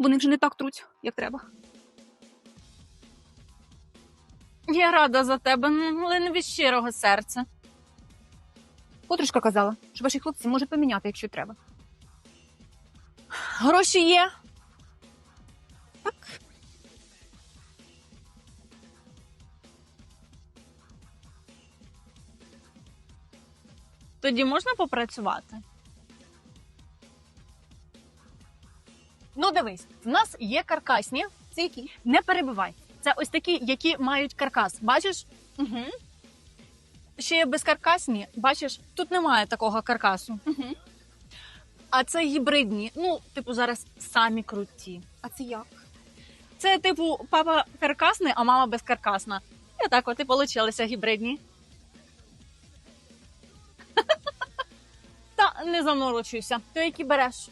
Вони вже не так труть, як треба. Я рада за тебе, ну, але не від щирого серця. Подружка казала, що ваші хлопці можуть поміняти, якщо треба. Гроші є. Так. Тоді можна попрацювати? Ну, дивись, в нас є каркасні. Це які? Не перебивай. Це ось такі, які мають каркас. Бачиш? Угу. Ще є безкаркасні. Бачиш, тут немає такого каркасу. Угу. А це гібридні. Ну, типу, зараз самі круті. А це як? Це, типу, папа каркасний, а мама безкаркасна. І так от і получилися гібридні. Та не заморочуйся. То які береш?